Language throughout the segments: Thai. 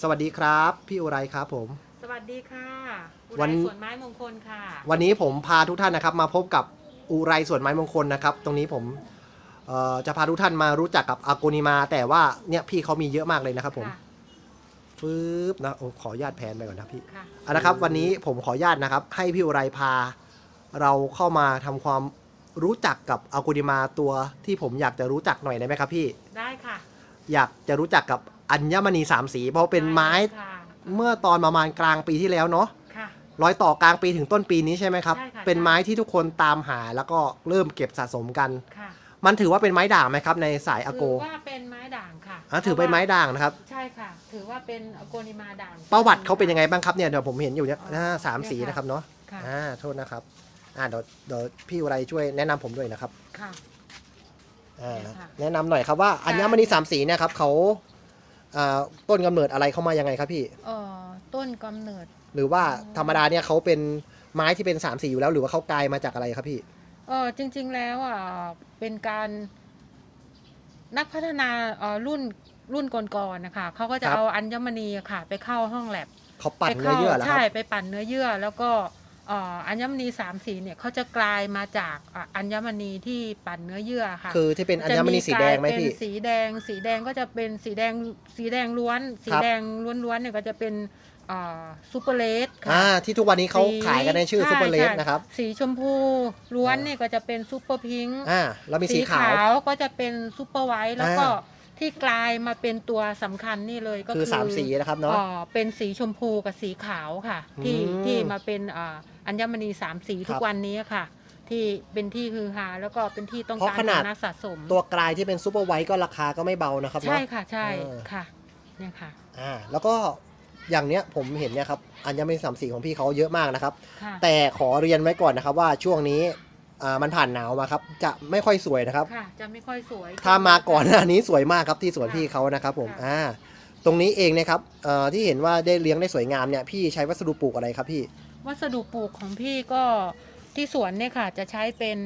สวัสดีครับ พี่อุไรครับผม สวัสดีค่ะอุวัไรนสวนไม้มงคลค่ะ วันนี้ผมพาทุกท่านนะครับ มาพบกับอุไรสวนไม้มงคลนะครับ ตรงนี้ผมเอ่อจะพาทุกท่านมารู้จักกับอากูนิมา แต่ว่าเนี่ยพี่เขามีเยอะมากเลยนะครับผมค่ะฟืบนะโอ้ขออนุญาตแพนไปก่อนนะพี่ค่ะเอานะครับ วันนี้ผมขออนุญาตนะครับ ให้พี่อุไรพา เราเข้ามาทำความรู้จักกับอากูนิมาตัวที่ผมอยากจะรู้จักหน่อยได้ไหมครับพี่ ได้ค่ะ อยากจะรู้จักกับ อัญมณีสามสี เพราะเป็นไม้ด้ค่ะเมื่อตอนประมาณกลางปีที่แล้วเนาะค่ะรอยต่อกลางปีถึงต้นปีนี้ใช่ไหมครับ ใช่ค่ะ เป็นไม้ที่ทุกคนตามหาแล้วก็เริ่มเก็บสะสมกัน ค่ะมันถือว่าเป็นไม้ด่างไหมครับ ในสายอาโกถือว่าเป็นไม้ด่างค่ะอะถือเป็นไม้ด่างนะครับ ใช่ค่ะ ถือว่าเป็นอโกนิมาด่าง ประวัติเขาเป็นยังไงบ้างครับเนี่ยเดี๋ยวผมเห็นอยู่เนี่ยอ่าสามสีเนี่ยค่ะนะครับเนาะค่ะ อ่าโทษนะครับอ่าเดี๋ยวเดี๋ยวพี่อุไรช่วยแนะนำผมด้วยนะครับค่ะ อ่าเนี่ยค่ะ แนะนำหน่อยครับว่าอัญมณีสามสีเนี่ยครับเขา อ่าต้นกำเนิดอะไรเข้ามายังไงครับพี่ เอ่อต้นกำเนิด หรือว่าธรรมดาเนี่ยเขาเป็นไม้ที่เป็นสามสีอยู่แล้ว หรือว่าเขากลายมาจากอะไรครับพี่ เออจริงๆแล้วอะเป็นการนักพัฒนาเอ่อรุ่นรุ่นก่อนๆนะคะเขาก็จะครับ เอาอัญมณีอะค่ะ ไปเข้าห้องแลบเขาปั่นไปเนื้อเยื่อเหรอคใช่รับไปปั่นเนื้อเยื่อ แล้วก็เอ่ออัญมณีสามสีเนี่ยเขาจะกลายมาจากอะอัญมณีที่ปั่นเนื้อเยื่อค่ะ คือที่เป็นอัญมณีสีแดงไหมจะกลายพี่เป็นสีแดง สีแดงก็จะเป็นสีแดงสีแดงล้วน สีครับแดงล้วนๆเนี่ยก็จะเป็นซูเปอร์เลสอ่าค่ะที่ทุกวันนี้เขาสีขายกันในชื่อใซูเปอร์เลสใช่นะครับ สีชมพูล้วนอ่าเนี่ยก็จะเป็นซูเปอร์พิงค์อ่าแล้วมีสีขาววก็จะเป็นซูเปอร์ไวท์แล้วก็อ่า ที่กลายมาเป็นตัวสำคัญนี่เลยก็คือสามสีนะครับเนาะ อ่อเป็นสีชมพูกับสีขาวค่ะ ที่อืม ที่มาเป็นอ่าอัญมณีสามสีทุครักบวันนี้ค่ะ ที่เป็นที่ฮือฮาแล้วก็เป็นที่ต้องเพราะการขนาดของนักสะสมตัวกลายที่เป็นซูเปอร์ไวท์ก็ราคาก็ไม่เบานะครับใช่เนาะค่ะใช่เออ ค่ะเนี่ยค่ะอ่าแล้วก็อย่างเนี้ยผมเห็นเนี่ยครับอัญมณีสามสีของพี่เขาเยอะมากนะครับ ค่ะแต่ขอเรียนไว้ก่อนนะครับว่าช่วงนี้ อ่ามันผ่านหนาวมาครับ จะไม่ค่อยสวยนะครับ ค่ะ จะไม่ค่อยสวย ถ้ามาก่อนหน้านี้สวยมากครับที่สวนค่ะพี่เขานะครับผมค่ะ อ่าตรงนี้เองนะครับเอ่อที่เห็นว่าได้เลี้ยงได้สวยงามเนี่ยพี่ใช้วัสดุปลูกอะไรครับพี่วัสดุปลูกของพี่ก็ที่สวนเนี่ยค่ะ จะใช้เป็น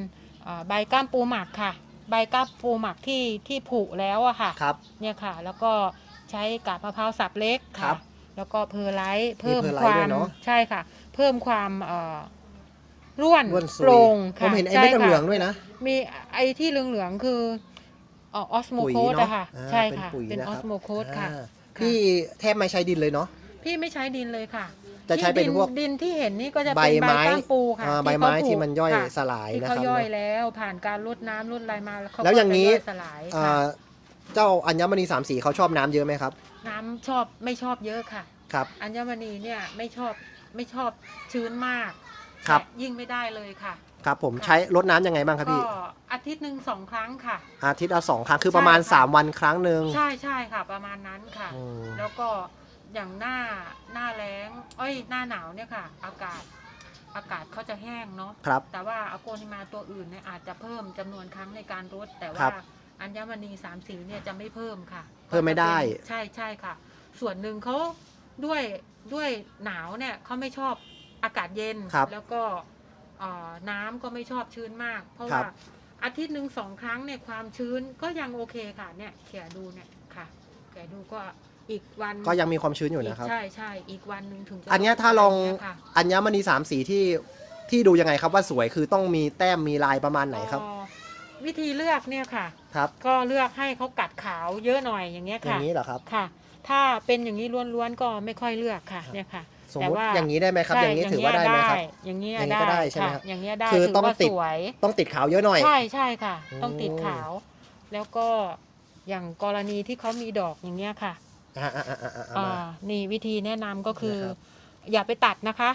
อ่าใบก้ามปูหมักค่ะ ใบก้ามปูหมักที่ที่ผุแล้วอะค่ะ ครับ เนี่ยค่ะ แล้วก็ใช้กาบมะพร้าวสับเล็กครัค่ะ บแล้วก็เพอร์ไลท์เพิ่มเพอร์ไลท์ควาด้วมยเนอะ ใช่ค่ะ เพิ่มความเอ่อ ร่วนร่วนซุยโปร่งผค่ะมเห็นไอ้ใช่เม็ดค่ะเหลืองๆด้วยนะ มีไอ้ที่เหลืองๆคือออสโมปุ๋ยโคสเนอะอะค่ะ อ่าใช่เป็นค่ะปุ๋ยเป็นนะอคอรับสโมโคสค่ะ อ่าค่ะพี่แทบไม่ใช้ดินเลยเนาะ พี่ไม่ใช้ดินเลยค่ะจะใช้เป็นที่ดิพวกดินที่เห็นนี่ก็จะใบเป็นใบไม้ก้ามปูค่ะอ่าที่ใบไม้เขาปลูกที่มันย่อยค่ะสลายที่นะคเขารับย่อยเนอะแล้วผ่านการรดน้ำรดอะไรมาแล้วเขาแล้วอย่างนี้นี้สลายอ่ค่ะาเจ้าอัญมณีสามสีเขาชอบน้ำเยอะไหมครับ น้ำชอบไม่ชอบเยอะค่ะ ครับ อัญมณีเนี่ยไม่ชอบไม่ชอบชื้นมาก ครับแต่ยิ่งไม่ได้เลยค่ะ ครับผมค่ะใช้รดน้ำยังไงบ้างครับก็พี่ อาทิตย์หนึ่งสองครั้งค่ะ อาทิตย์ละสองครั้งคือประมาณ ใช่ค่ะ 3 วันครั้งหนึ่งใช่ใช่ค่ะ ประมาณนั้นค่ะ อืมแล้วก็อย่างหน้าหน้าแล้งเอ้ยหน้าหนาวเนี่ยค่ะ อากาศอากาศเขาจะแห้งเนาะครับ แต่ว่าอโกนิมาตัวอื่นเนี่ยอาจจะเพิ่มจำนวนครั้งในการรดแต่ครัว่าบอัญมณีสามสีเนี่ยจะไม่เพิ่มค่ะเพิ่มไม่ได้ก็จะเป็นใช่ใช่ค่ะ ส่วนหนึ่งเขาด้วยด้วยหนาวเนี่ยเขาไม่ชอบ อากาศเย็น ครับแล้วก็เอ่อน้ำก็ไม่ชอบชื้นมาก เพราะครัว่าบ อาทิตย์หนึ่งสองครั้งเนี่ยความชื้นก็ยังโอเคค่ะเนี่ยเขี่ยดูเนี่ยค่ะเขี่ยดูก็อีกวันก็ยังมีความชื้นอยู่นะครับ ใช่ใช่อีกวันหนึ่งถึงจะอันเนี้ยถ้าลองะไรเงี้ยค่ะ อัญมณีสามสีที่ที่ดูยังไงครับว่าสวยคือต้องมีแต้มมีลายประมาณไหนครับอ๋อวิธีเลือกเนี่ยค่ะ ครับก็เลือกให้เขากัดขาวเยอะหน่อยอย่างเงี้ยอย่าค่ะงนี้เหรอครับ ค่ะ ถ้าเป็นอย่างนี้ล้วนๆก็ไม่ค่อยเลือกค่ะ ครับ เนี่ยค่ะ สมแต่มติว่าอย่างนี้ได้ไหมครับใช่อย่างนี้ถือว่าได้ไหมครับ อย่างเงี้ยอย่างนี้ก็ได้ใช่ไหมค่ะครับอย่างเงี้ยได้คือถืต้องว่าติดสวยต้องติดขาวเยอะหน่อย ใช่ใช่ค่ะ ต้องติดโอ้ขาว แล้วก็อย่างกรณีที่เขามีดอกอย่างเงี้ยค่ะอ่าอ่าอ่าอ่าอ่าอ่ามานี่วิธีแนะนำก็คือนะครับอย่าไปตัดนะคะ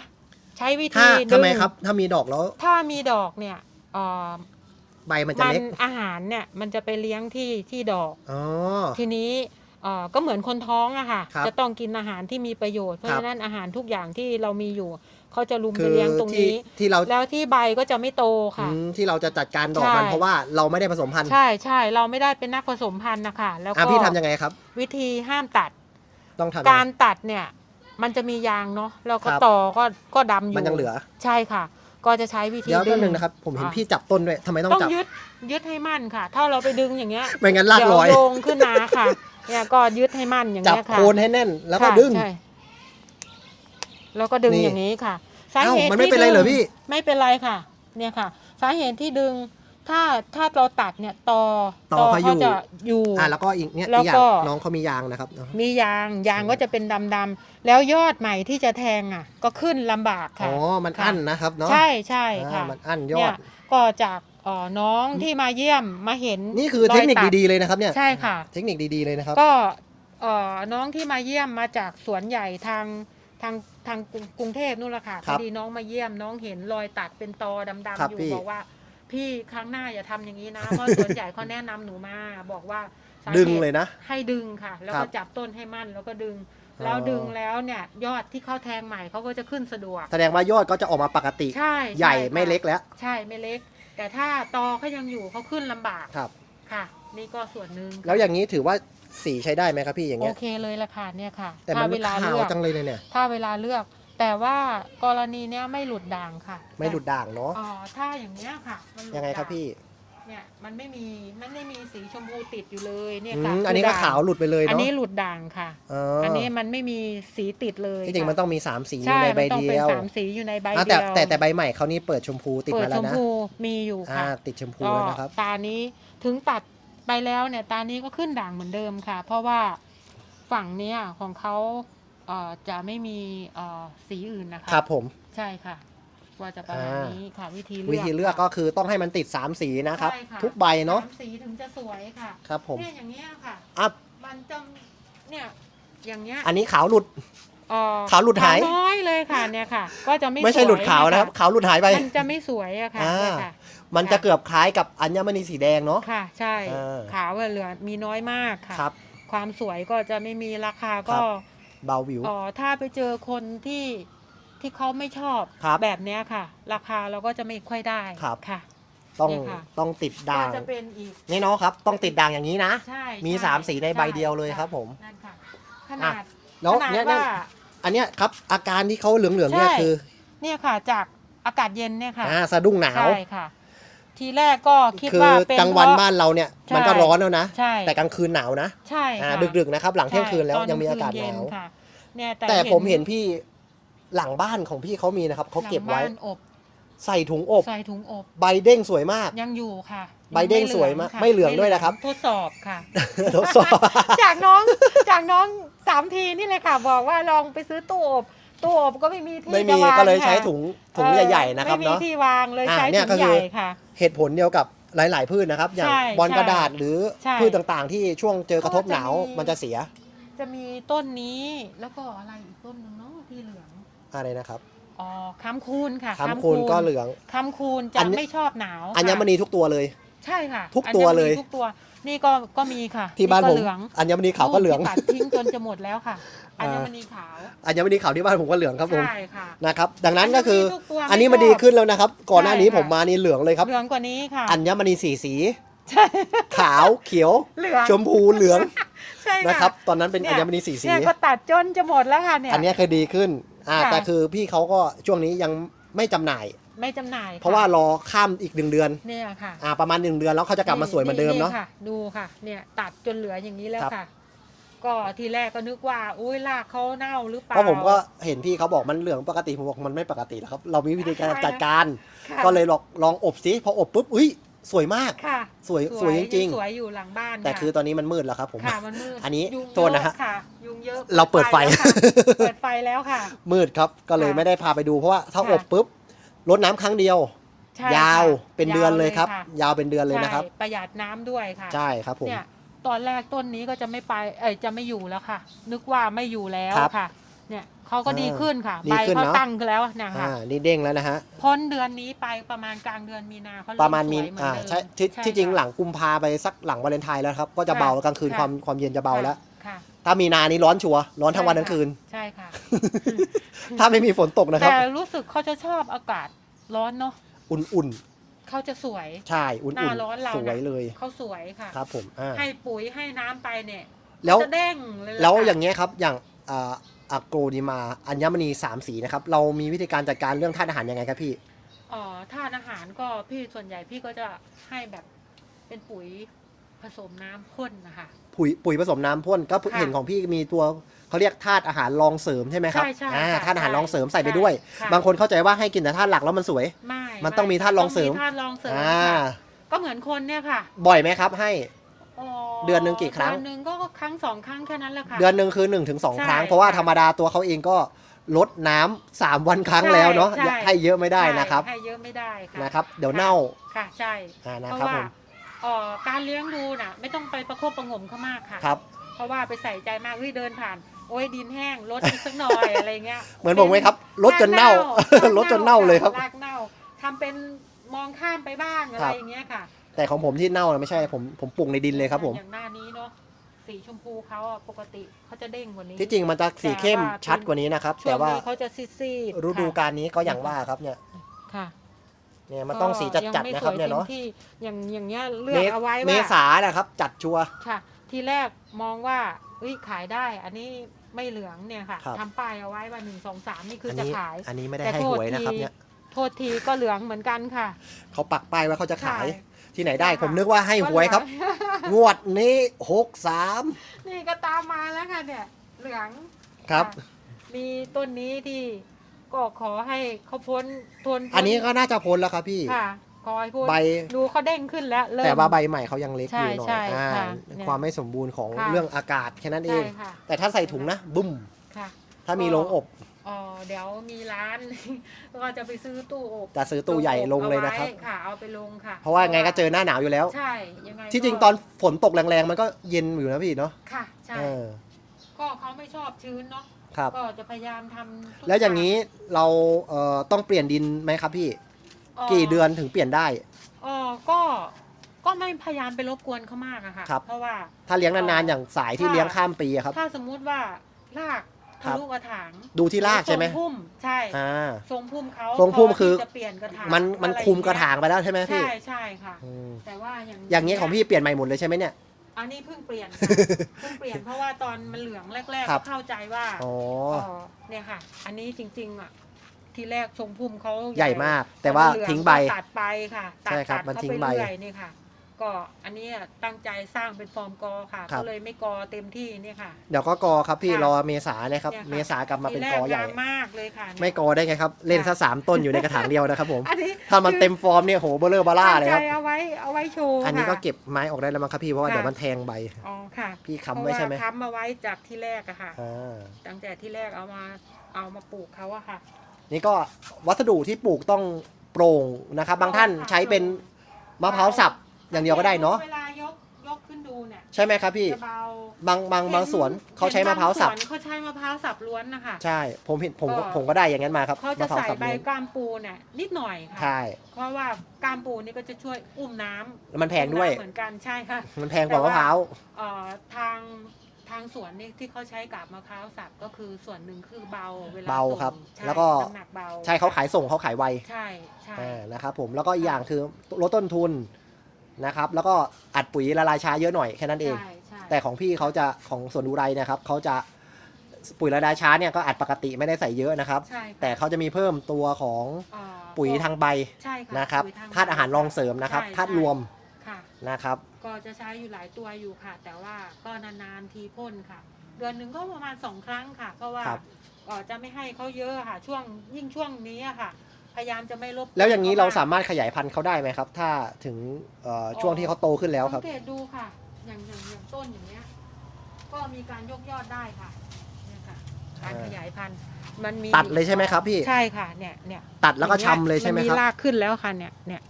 ใช้วิธีถ้าดึทำงไมครับ ถ้ามีดอกแล้ว ถ้ามีดอกเนี่ยเอ่อใบมันจะมันเล็กอาหารเนี่ย มันจะไปเลี้ยงที่ที่ดอกอ๋อทีนี้ เอ่อก็เหมือนคนท้องอะค่ะ ครับจะต้องกินอาหารที่มีประโยชน์ เพราะครับ ฉะนั้นอาหารทุกอย่างที่เรามีอยู่ เขาจะลุมคืไปอเลี้ยงตรงที่นี้ ที่เราแล้วที่ใบก็จะไม่โตค่ะ อืมที่เราจะจัดการดอกมันใช่ เพราะว่าเราไม่ได้ผสมพันธุ์ใช่ใช่เราไม่ได้เป็นนักผสมพันธุ์นะคะแล้วอะก็พี่ทำยังไงครับ วิธีห้ามตัด ต้องทำยังไง การตัดเนี่ยมันจะมียางเนาะแล้วก็ครับ ตอก็ก็ดำอยู่มันยังเหลือ ใช่ค่ะ ก็จะใช้วิธีเดี๋ยวดึแป๊บงนึงนะครับ ผมเห็นอะพี่จับต้นด้วยทำไมต้องต้องจับ ยึดยึดให้มั่นค่ะ ถ้าเราไปดึงอย่างเงี้ยไม่งั้นลากเดี๋ยวลอย โยงขึ้นมาค่ะ เนี่ยก็ยึดให้มั่นอย่างจับเงี้ยค่ะโคนให้แน่น แล้วก็ค่ะดึง ใช่แล้วก็ดึงนี่ อย่างนี้ค่ะสาเอ้าเหตุมันไม่ที่เป็นไรเหรอดึงพี่ ไม่เป็นไรค่ะ เนี่ยค่ะ สาเหตุที่ดึงถ้าถ้าเราตัดเนี่ยตอตอเขาอยู่ จะอยู่ อ่าแล้วก็อีกเนี่ยแล้วอีกอย่างก็ น้องเขามียางนะครับเนอะ มียางยางก็จะเป็นดำๆแล้วยอดใหม่ที่จะแทงอะ ก็ขึ้นลำบากอ๋ค่ะอมันค่ะ อั้นนะครับเนาะใช่ใช่อ่าค่ะมันอั้นยอเนี่ดยก็จาก เอ่อน้องที่มาเยี่ยมมาเห็นนี่คือเทคนิครอยตัดีๆเลยนะครับเนี่ยใช่ค่ะ เทคนิคดีๆเลยนะครับ ก็เอ่อน้องที่มาเยี่ยมมาจากสวนใหญ่ทางทางทางกรุงกรุงเทพนู่นแหละค่ะคพรัอบดีน้องมาเยี่ยมน้องเห็นรอยตัดเป็นตอดำครับๆอยู่พี่บอกว่า พี่ครั้งหน้าอย่าทำอย่างนี้นะเพราะสวนใหญ่เขาแนะนำหนูมา บอกว่าสาหตุดึงเลยนะให้ดึงค่ะ แล้วครัก็บจับต้นให้มั่นแล้วก็ดึง อ๋อ แล้วดึงแล้วเนี่ยยอดที่เขาแทงใหม่เขาก็จะขึ้นสะดวก แสดงว่ายอดก็จะออกมาปกติ ใช่ใหญ่ช่ค่ะไม่เล็กแล้ว ใช่ไม่เล็ก แต่ถ้าตอเขายังอยู่เขาขึ้นลำบากครับ ค่ะ นี่ก็ส่วนหนึ่งแล้วอย่างนี้ถือว่าสีใช้ได้ไหมครับพี่อย่างโอเงี้ย เคเลยละค่ะเนี่ยค่ะแต่มันถ้าเวลาขาวเลือกจังเลยเนี่ย ถ้าเวลาเลือก แต่ว่ากรณีเนี้ยไม่หลุดด่างค่ะไม่หลุดด่างเนาะ อ๋อถ้าอย่างเนี้ยค่ะมันหลุดยังไงครับด่าพี่ เนี่ยมันไม่มีมันไม่มีสีชมพูติดอยู่เลยเนี่ยอืค่ะมคือันนี้ก็ด่งขาวหลุดไปเลยอันเนาะนี้หลุดด่างค่ะ อ๋ออัอันนี้มันไม่มีสีติดเลยที่จริงค่ะมันต้องมีสามสีอใช่ยู่ในใบมันต้องเดีเป็นยวสามสีอยู่ในใบอะเดีแต่ยวแต่แต่ใบใหม่เขานี่เปิดชมพูติดเปิดมาชแล้วมนะพูมีอยู่อ่าค่ะ ติดชมพูก็แล้วนะครับ ตานี้ถึงตัดไปแล้วเนี่ยตานี้ก็ขึ้นด่างเหมือนเดิมค่ะ เพราะว่าฝั่งเนี้ยของเขาเอ่อจะไม่มีเอ่อสีอื่นนะคะ ครับผม ใช่ค่ะ ว่าจะประมาณอ่านี้ค่ะวิธีเลือกวิธีเลือกค่ะก็คือต้องให้มันติดสามสีนะครับ ใช่ค่ะทุกใบเนาะสมสีถึงจะสวยค่ะครับผมเนี่ยอย่างเงี้ยค่ะ อะมันจะเนี่ยอย่างเงี้ยอันนี้ขาวหลุด เอ่อขาวหลุดหายขน้อยเลยค่ะเนี่ยค่ะ ก็จะไม่ไม่ใช่สวยหลุดขาวนะครับ ขาวหลุดหายไป มันจะไม่สวยอะค่ะอ่า เนี่ยค่ะ มันจะเกือบคล้ายกับอัญมณีสีแดงเนาะ ค่ะใช่เออ ขาวอะเหลือมีน้อยมากค่ะ ครับ ความสวยก็จะไม่มีราคาก็ครับ เบาวิวอ๋อถ้าไปเจอคนที่ ที่เขาไม่ชอบครับแบบเนี้ยค่ะ ราคาเราก็จะไม่ค่อยได้ครับ ค่ะ ต้องเนี่ยค่ะ ต้องติดก็ด่างจะเป็นอีก นี่เนาะครับ ต้องติดด่างอย่างนี้นะ ใช่มีใช่สามสีในใบช่เดียวเลยครับผมนั่นค่ะขนาดแล้วขนาดเนี่ยว่า อันเนี้ยครับอาการที่เขาเหลืองๆเนี่ยใช่ คือเนี่ยค่ะ จากอากาศเย็นเนี่ยค่ะอ่าสะดุ้งหนาว ใช่ค่ะ ทีแรกก็คิดคือว่าเป็นกลางวันเพระ บ้านเราเนี่ยใช่มันก็ร้อนแล้วนะ ใช่แต่กลางคืนหนาวนะใช่อ่าค่ะดึกๆนะครับ หลังเที่ยงคืนแล้วใช่ยังมีอากาศตนหคืนานวเย็ค่ะเนี่ยแต่แต่ผมเห็นพี่ หลังบ้านของพี่เขามีนะครับเขาเก็บไว้ หลังานอบ ใส่ถุงอบ ใส่ถุงอบ ใบเด้งสวยมาก ยังอยู่ค่ะใบเด้งสวยมากไม่เหลืองด้วยนะครับ ทดสอบค่ะ ทดสอบ จากน้องจากน้องสามทีนี่เลยค่ะ บอกว่าลองไปซื้อตู้อบตู้อบก็ไม่มีที่ไม่มีจะวางก็เลยค่ะใช้ถุงถุงเออใหญ่ๆนะครับไม่มีเนาะ ที่วางเลยอ่าใช้เนี่ถุยงก็ใหคือญ่ค่ะ เหตุผลเดียวกับหลาย ๆ พืชนะครับ อย่างใช่บอลใช่กระดาษหรือใช่พืชต่างๆ ที่ช่วงเจอกระทบหนาวก็จะมี มันจะเสีย จะมีต้นนี้แล้วก็อะไรอีกต้นหนึงเนาะที่เหลื องอะไรนะครับอ๋อค้ำคูนค่ะค้ำคูณก็เหลืองค้ำคูนจะอันนี้ไม่ชอบหนาวอัญมณีทุกตัวเลย ใช่ค่ะ ทุกตัวเลยอัญมณีทุกตัว นี่ก็ก็มีค่ะ ที่บ้านก็ผมเหลืองอัญมณีขาวก็เหลืองที่ตัดทิ้งจนจะหมดแล้วค่ะอัญมณีขาวอัญมณีขาวที่บ้านผมก็เหลืองครับผมใช่ค่ะนะครับ ดังนั้นก็คือญมณีทุตัวอันนี้ไชมันบดีขึ้นแล้วนะครับ ก่อนหน้านี้ใช่ค่ะผมมานี่เหลืองเลยครับเหลืองกว่านี้ค่ะอัญมณีสีสีใช่ขาวเขียวเหลืองชมพูเหลืองใช่ค่ะนะครับ ตอนนั้นเป็นเนี่ยอัญมณีสีสีเนี่ยก็ตัดจนจะหมดแล้วค่ะเนี่ยอันเนี้ยคือดีขึ้น อ่าค่ะ แต่คือพี่เขาก็ช่วงนี้ยังไม่จำหน่าย ไม่จำหน่ายค่เพราะว่ารอข้ามอีกหนึ่งเดือนเนี่ยค่ะอ่าประมาณหนึ่งเดือนแล้วเขาจะกลับมาสวยเหมือนเดิมเนาะ ค่ะดูค่ะ เนี่ยตัดจนเหลืออย่างนี้แล้วครับ ค่ะ ก็ทีแรกก็นึกว่าอุ้ยรากเขาเน่าหรือเปล่า เพราะผมก็เห็นพี่เขาบอกมันเหลืองปกติผมบอกมันไม่ปกติแล้วครับ เรามีวิธีการใช่จัดการ ค่ะ ก็เลยลองลองอบซิพออบปุ๊บอุ้ย สวยมาก ค่ะสวยสวยจริงสวยอยู่หลังบ้านๆแต่คือตอนนี้มันมืดแล้วครับผม ค่ะมันมืดอันนี้ยุงโทษนะฮะเยอค่ะยุงเยอะเราเปิดไฟแล้วค่ะเปิดไฟแล้วค่ะ มืดครับก็เลยค่ะไม่ได้พาไปดูเพราะว่าถ้าค่ะ อบปุ๊บรดน้ำครั้งเดียว ใช่ยาวค่ะเป็นเดือนเลยครับะยาวเป็นเดือนเลยนะครับ ใช่ประหยัดน้ำด้วยค่ะใช่ครับผม เนี่ยตอนแรกต้นนี้ก็จะไม่ไปเอ้ยจะไม่อยู่แล้วค่ะ นึกว่าไม่อยู่แล้วครับ ค่ะ เนี่ยเขาก็อ่าดีขึ้นค่ะดีใบขึ้นเขาเนอะ ตั้งขึ้นแล้วเนี่ยค่ะอ่านี่เด้งแล้วนะฮะ พ้นเดือนนี้ไปประมาณกลางเดือนมีนาเขาเริ่ประมาณมีสวยเหอนอ่าเดิมใช่ที่ใช่ที่จริงค่ะ หลังกุมภาไปสักหลังวาเลนไทน์แล้วครับ ก็จะเบาค่ะกลางคืนค่ะ ความความเย็นจะเบาแล้ว ค่ะถ้ามีนานี้ร้อนชัวร์ร้อนทั้งวันใช่ทั้งคืน ใช่ค่ะ ถ้าไม่มีฝนตกนะครับ แต่รู้สึกเขาจะชอบอากาศร้อนเนาะอุ่นเขาจะสวย ๆ ใช่ อุ่นหน้าร้อนเราๆสวยน่ะเลย เขาสวยค่ะ ครับผมอ่าให้ปุ๋ยให้น้ำไปเนี่ยแล้ว จะเด้งเลยะแล้วค่ะ อย่างเงี้ยครับ อย่างอ่า อะโกดีมาอัญมณีสามสีนะครับ เรามีวิธีการจัดการเรื่องธาตุอาหารยังไงครับพี่ อ๋อทานอาหารก็พี่ส่วนใหญ่พี่ก็จะให้แบบเป็นปุ๋ยผผสมน้ำข้นนะคะ ปุ๋ยปุ๋ยผสมน้ำพ่นก็ค่ะเห็นของพี่มีตัวเขาเรียกธาตุอาหารรองเสริมใช่ไหมครับใช่ใช่อ่าค่ะธาตุอาหารใช่รองเสริมใส่ไปด้วย ค่ะ บางคนเข้าใจว่าให้กินแต่ธาตุหลักแล้วมันสวย ไม่มันต้องมีธาตุรองเสริมต้ธาตุรองเสริมอ่าค่ะก็เหมือนคนเนี่ยค่ะ บ่อยไหมครับให้อ๋อ เดือนหนึ่งกี่ครั้ง เดือนหนึ่งก็ครั้งสองครั้งแค่นั้นแหละค่ะ เดือนหนึ่งคือ1นถึงสใช่ครั้ง เพราะว่าค่ะธรรมดาตัวเขาเองก็ลดน้ำสามวันครั้งแล้วเนาะใช่ใช่ ให้เยอะไม่ได้นะครับใช่ให้เยอะไม่ได้ค่ะนะครับเดี๋ยวเน่าค่ะใช่อ่านะเพราะครับว่าผมเอ่อการเลี้ยงดูน่ะ ไม่ต้องไปประคบประหงมเขามากค่ะ ครับ เพราะว่าไปใส่ใจมากเฮ้ยเดินผ่าน โอ้ยดินแห้งลดอีกสักหน่อย อะไรเงี้ยเหมือนผมไหมครับลดจนเน่ารก ลดจนเน่าเลยครับ รากเน่าทำเป็นมองข้ามไปบ้างอะครัไรบอย่างเงี้ยค่ะ แต่ของผมที่เน่าน่ะไม่ใช่ผมผมปลูกในดินเลยครับผม อย่างหน้านี้เนาะสีชมพูเขาอะปกติเขาจะเด้งกว่านี้ ที่จริงมันจะสีเข้มชัดกว่านี้นะครับ ช่วแต่งว่านี้เขาจะซีดๆฤดูค่ะกาลนี้ก็อย่างว่าครับเนี่ยค่ะเนี่ยมันต้องสีจัดจัดก็ยังไม่นะครับสวเนี่ยเนาะต็มที่อย่างอย่างเงี้ยเลือกเอาไว้เมว่า ษานะครับ จัดชัวร์ ค่ะ ทีแรกมองว่าเฮ้ยขายได้ อันนี้ไม่เหลืองเนี่ยค่ะครับ ทำป้ายเอาไว้ว่าหนึ่งสองสามนี่คืออันจะนี้ขาย อันนี้ไม่ได้แต่ให้โทหษวยนะครับทีเนี่ยโทษทีก็เหลืองเหมือนกันค่ะเขาปักป้ายว่าเขาจะขายขาย ที่ไหนได้ค่ะ ผมนึกว่าให้หวยครับก็เหลืองงวดนี้หกสามนี่ก็ตามมาแล้วค่ะเนี่ย เหลืองครับะมีต้นนี้ที่ก็ขอให้เขาพ้นทนอันนี้ก็น่าจะพ้นแล้วครับพี่ ค่ะ ขอให้พ้นใบ ดูเขาเด้งขึ้นแล้วเริ่ม แต่ว่าใบใหม่เขายังเล็กอยู่หน่อยใช่ใช่อ่าค่ะเนี่ยความไม่สมบูรณ์ของค่ะ เรื่องอากาศแค่นั้นเอใช่ง ค่ะแต่ถ้าใส่ถุงนะบึ้ม ค่ะ ถ้ามีโรงอบอ๋อ เดี๋ยวมีร้าน ก็จะไปซื้อตู้อบจะซื้อตู้ใหญ่ลงเลยนะครับ อาไว้ค่ะเอาไปลงค่ะเพราะว่าไงก็เจอหน้าหนาวอยู่แล้ว ใช่ยังไงที่จริงก็ตอนฝนตกแรงๆ มันก็เย็นอยู่นะพี่เนาะค่ะใช่เออก็เขาไม่ชอบชื้นเนาะครับ ก็จะพยายามทำทุกแล้วอย่างนี้เราเอ่อต้องเปลี่ยนดินไหมครับพี่ย่างกี่เดือนถึงเปลี่ยนได้อ๋อก็ก็ไม่พยายามไปรบกวนเขามากอะค่ะ ครับ เพราะว่า ถ้าเลี้ยงนานๆอย่างสายที่ค่ะเลี้ยงข้ามปีอะครับ ถ้าสมมุติว่าราก ครัทะบลุกระถางดูที่รากใช่ไหมทรงพุ่มใช่อ่า ทรงพุ่มเขาทรงพุ่มพที่คือจะเปลี่ยนกระถางมันมันอไคุมกระเงี้ยถางไปแล้วใช่ไหมพี่ใช่ใช่ค่ะ อืมแต่ว่าอย่างอย่างนี้ของพี่เปลี่ยนใหม่หมดเลยใช่ไหมเนี่ย อันนี้เพิ่งเปลี่ยนค่ะเพิ่งเปลี่ยนเพราะว่าตอนมันเหลืองแรกๆครัก็บ เข้าใจว่าอ๋ออ๋อเนี่ยค่ะ อันนี้จริงๆอะทีแรกทรงพุ่มเขาใหญ่มาก แต่ว่าพอมันเหลือทิ้งใบ ก็ตัดไปค่ะตัดใช่ครับตัดมันเข้าทิ้งไปใบเรื่อยนี่ค่ะ ก็อันนี้อะตั้งใจสร้างเป็นฟอร์มกอค่ะ ครับ ก็เลยไม่กอเต็มที่เนี่ยค่ะ เดี๋ยวก็กอครับพี่ค่ะรอเมษานะครับ เนี่ยค่ะ เมษากลับมาเป็นทีกแรอใหญ่งามมากเลยค่ะเนี่ยไม่กอได้ไงครับ เล่นซะสามต้นอยู่ในกระถางเดียวนะครับผม อันนี้ถ้ามันเต็มฟอร์มเนี่ยโหเบลเลอร์บาร่าเลยครับ ตั้งใจเอาไว้เอาไว้โชว์อันนี้ก็ค่ะ เก็บไม้ออกได้แล้วมั้งครับพี่เพราะว่าค่ะ เดี๋ยวมันแทงใบ อ๋อค่ะพี่ค้ำไว้ใช่ไหมเพราะว่าค้ำมาไว้จากที่แรกอะค่ะ อ่าตั้งแต่ที่แรกเอามาเอามาปลูกเขาอะค่ะ นี่ก็วัสดุที่ปลูกต้องโปร่งนะครับ บางท่านใช้เป็นมะพร้าวสับ อย่างเดียวก็ได้เนาะ เวลายกยกขึ้นดูเนี่ยใช่ไหมครับพี่ จะเบาบางบางบางสวนเขาใช้มะพร้าวสับ เห็นบงสวนเขาใช้มะพร้าวสับล้วนนะคะใช่ ผมเห็นผมก็ผมก็ได้อย่างนั้นมาครับเขาจะมะพร้าวใส่สับใบล้วนก้ามปูเนี่ยนิดหน่อยค่ะ ใช่ เพราะว่าก้ามปูนี่ก็จะช่วยอุ้มน้ำแล้วมันแพงด้วย อุ้มน้ำเหมือนกันใช่ค่ะ มันแพงกว่ามะพร้าว เอ่อทางทางสวนนี่ที่เขาใช้กับมะพร้าวสับก็คือส่วนหนึ่งคือเบาเวลาเบาส่งครับใช่แล้วก็ น้ำหนักเบาใช่เขาขายส่งเขาขายไวใช่ใช่ อ่านะครับผม แล้วก็อีกอย่างคือลดต้นทุน นะครับ แล้วก็อัดปุ๋ยละลายช้าเยอะหน่อยแค่นั้นเอง ใช่ใช่แต่ของพี่เขาจะของสวนดูไรนะครับเขาจะปุ๋ยละลายช้าเนี่ยก็อัดปกติไม่ได้ใส่เยอะนะครับ ใช่ค่ะแต่เขาจะมีเพิ่มตัวของเอ่อปุ๋ยทางใบใช่ค่ะนะครับปุ๋ยงธาตุอาหารรองเสริมนะครับใช่ธาตุรวมค่ะ นะครับ ก็จะใช้อยู่หลายตัวอยู่ค่ะ แต่ว่าก็นานๆทีพ่นค่ะ เดือนหนึ่งก็ประมาณสองครั้งค่ะ เพราะว่าครับเอ่อจะไม่ให้เขาเยอะค่ะ ช่วงยิ่งช่วงนี้อะค่ะ พยายามจะไม่ลบแล้วอย่างนี้เราขสามารถขยายพันธุ์เขาได้ไหมครับ ถ้าถึงเอ่อช่วงที่เขาโตขึ้นแล้วครับสังเกตดูค่ะ อย่างอย่างอย่างต้นอย่างเงี้ย ก็มีการยกยอดได้ค่ะเนี่ยค่ะ การอ่าขยายพันธุ์มันมีตัดเลยใช่ไหมครับพี่ ใช่ค่ะ เนี่ยเนี่ยตัดแล้วก็ชำเลยใช่ไหมนครับรากขึ้นแล้วค่ะเนี่ยเนี่ย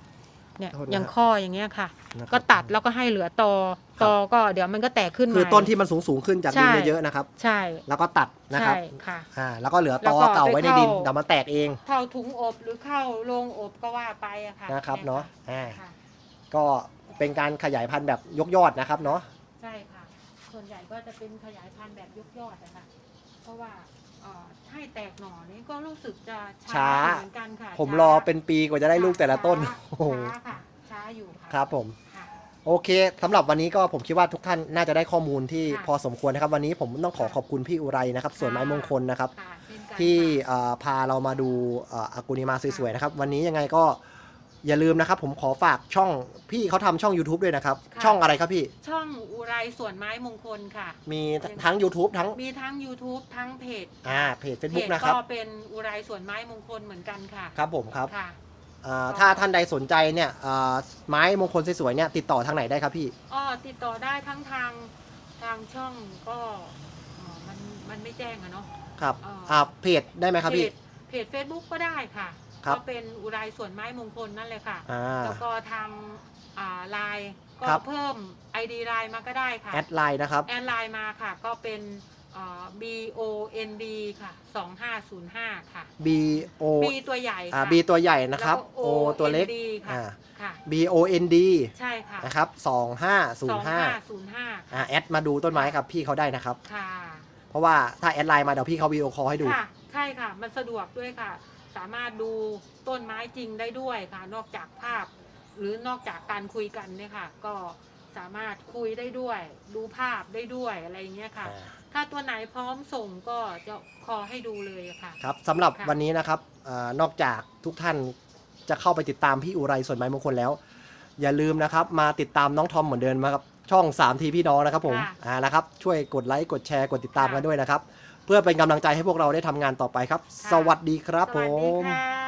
เนี่ยโทษนะอย่างข้ออย่างเงี้ยค่ะ นะครับ ก็ตัดแล้วก็ให้เหลือตอครับตอก็เดี๋ยวมันก็แตกขึ้นคือใหม่ ต้นที่มันสูงสูงๆขึ้นจากดินใช่ เยอะๆนะครับ ใช่แล้วก็ตัดนะครับใช่ค่ะ อ่าแล้วก็เหลือแล้ตวอก็เก่าไว้ในดินไปเข้าเดี๋ยวมันแตกเองเข้าถุงอบหรือเข้าโรงอบก็ว่าไปอะค่ะนะครับเนาะอ่าค่ะ ก็เป็นการขยายพันธุ์แบบยกยอดนะครับเนาะ ใช่ค่ะ ส่วนใหญ่ก็จะเป็นขยายพันธุ์แบบยกยอดนะคะ เพราะว่าเอ่อ ให้แตกหน่อนี้ก็รู้สึกจะช้า เหมือนกันค่ะผมช้ารอเป็นปีกว่าจะได้ลูกแต่ละต้นช้าโอ้โหช้าค่ะช้าอยู่ค่ะครับผม ค่ะ โอเคสำหรับวันนี้ก็ผมคิดว่าทุกท่านน่าจะได้ข้อมูลที่ค่ะพอสมควรนะครับ วันนี้ผมต้องขอขอบคุณพี่อุไรนะครับส่วนไม้มงคลนะครับ ค่ะเช่นกันที่ค่ะ เอ่อพาเรามาดูเอ่ออากุนิมาสวยๆนะครับ วันนี้ยังไงก็ อย่าลืมนะครับ ผมขอฝากช่องพี่เขาทำช่อง YouTube ด้วยนะครับ ค่ะ ช่องอะไรครับพี่ ช่องอุไรสวนไม้มงคลค่ะ มีทั้ง YouTube ทั้งมีทั้ง YouTube ทั้งเพจอ่าเพจ เพ Facebook จนะครับ ก็เป็นอุไรสวนไม้มงคลเหมือนกันค่ะครับผมครับค่ะ อ่าถ้าท่านใดสนใจเนี่ยอ่าไม้มงคลสวยๆเนี่ยติดต่อทางไหนได้ครับพี่ อ๋อติดต่อได้ทั้งทางทางช่องก็เอ่อมันมันไม่แจ้งอะเนาะ ครับอ่า อ่าเพจได้ไหมครับเพพี่ จเพจ Facebook ก็ได้ค่ะ ครับ ก็เป็นอุไรสวนไม้มงคลนั่นเลยค่ะ อ่า แล้วก็ทางอ่าไลน์ก็ครับ เพิ่ม ID ไลน์มาก็ได้ค่ะ แอดไลน์นะครับ แอดไลน์มาค่ะ ก็เป็นเอ่อ B O N D ค่ะ 2505 ค่ะ B O B ตัวใหญ่อ่า ค่ะ B ตัวใหญ่นะครับแล้วก็ O ตัวเล็ก OND ค่ะอ่า ค่ะ B O N D ใช่ค่ะนะครับ2505 2505 อ่าแอดมาดูต้นไม้กับพี่เขาได้นะครับ ค่ะ เพราะว่าถ้าแอดไลน์มาเดี๋ยวพี่เขาวีดีโอคอลให้ดู ค่ะ ใช่ค่ะ มันสะดวกด้วยค่ะ สามารถดูต้นไม้จริงได้ด้วยค่ะ นอกจากภาพ หรือนอกจากการคุยกันเนี่ยค่ะ ก็สามารถคุยได้ด้วย ดูภาพได้ด้วยอะไรอย่างเงี้ยค่ะ ถ้าตัวไหนพร้อมส่งก็จะคอให้ดูเลยค่ะ ครับสำหรับค่ะวันนี้นะครับอานอกจากทุกท่านจะเข้าไปติดตามพี่อุไรส่วนไม้มงคลแล้ว อย่าลืมนะครับ มาติดตามน้องทอมเหมือนเดิมนะครับช่อง3ทีพี่น้องนะครับผมค่ะ อ่านะครับช่วยกดไลค์กดแชร์กดติดตามค่ะกันด้วยนะครับ เพื่อเป็นกำลังใจให้พวกเราได้ทำงานต่อไปครับค่ะสวัสดีครับสผวัสดีม ค่ะ